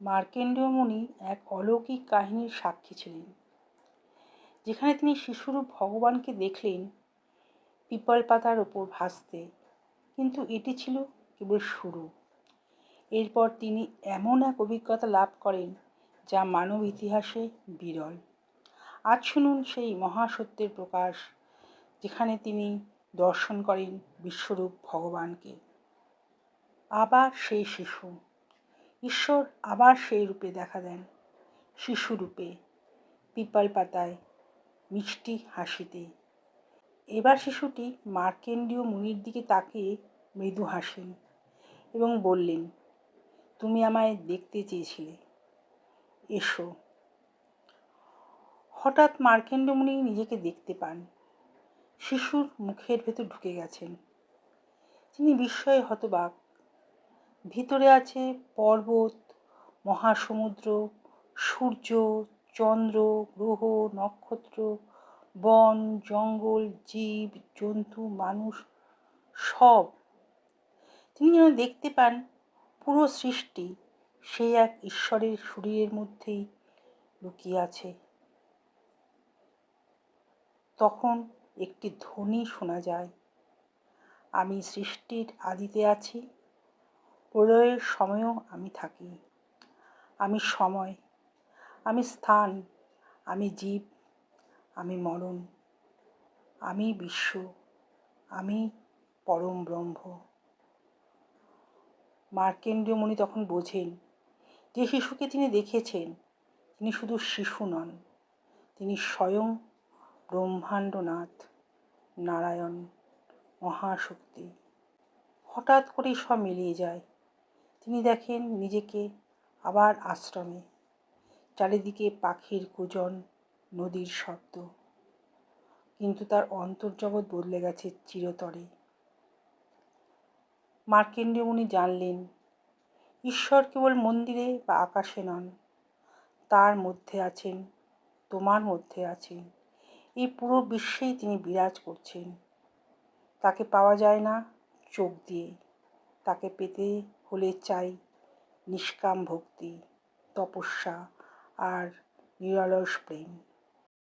মার্কেন্ডীয় মুনি এক অলৌকিক কাহিনীর সাক্ষী ছিলেন, যেখানে তিনি শিশুরূপ ভগবানকে দেখলেন পিপল পাতার ওপর ভাসতে। কিন্তু এটি ছিল কেবল শুরু। এরপর তিনি এমন এক অভিজ্ঞতা লাভ করেন যা মানব ইতিহাসে বিরল। আজ শুনুন সেই মহাসত্যের প্রকাশ, যেখানে তিনি দর্শন করেন বিশ্বরূপ ভগবানকে। আবার সেই শিশু। ঈশ্বর আবার সেই রূপে দেখা দেন শিশুরূপে পিপাল পাতায়, মিষ্টি হাসিতে। এবার শিশুটি মার্কেন্ডীয় মুনির দিকে তাকিয়ে মৃদু হাসেন এবং বললেন, তুমি আমায় দেখতে চেয়েছিলে। এসো। হঠাৎ মার্কেন্ড মুনি নিজেকে দেখতে পান। শিশুর মুখের ভেতর ঢুকে গেছেন। তিনি বিস্ময়ে হতবাক। ভিতরে আছে পর্বত, মহাসমুদ্র, সূর্য, চন্দ্র, গ্রহ, নক্ষত্র, বন, জঙ্গল, জীব, জন্তু, মানুষ, সব। তিনি যেন দেখতে পান পুরো সৃষ্টি সেই এক ঈশ্বরের শরীরের মধ্যেই লুকিয়ে আছে। তখন একটি ধ্বনি শোনা যায়। আমি সৃষ্টির আদিতে আছি। প্রলয়ের সময়ও আমি থাকি। আমি সময়, আমি স্থান, আমি জীব, আমি মরণ, আমি বিশ্ব, আমি পরম ব্রহ্ম। মার্কেন্ডীয় মুনি তখন বোঝেন, যে শিশুকে তিনি দেখেছেন, তিনি শুধু শিশু নন, তিনি স্বয়ং ব্রহ্মাণ্ডনাথ নারায়ণ মহাশক্তি। হঠাৎ করেই সব মিলিয়ে যায়। তিনি দেখেন নিজেকে আবার আশ্রমে, চারিদিকে পাখির কুজন নদীর শব্দ। কিন্তু তার অন্তর্জগৎ বদলে গেছে চিরতরে। মার্কেন্ডীয় মুনি জানলেন, ঈশ্বর কেবল মন্দিরে বা আকাশে নন, তার মধ্যে আছেন, তোমার মধ্যে আছেন। এই পুরো বিশ্বেই তিনি বিরাজ করছেন। তাকে পাওয়া যায় না চোখ দিয়ে, তাকে পেতে হলে চাই নিষ্কাম ভক্তি তপস্যা আর নিরলস প্রেম।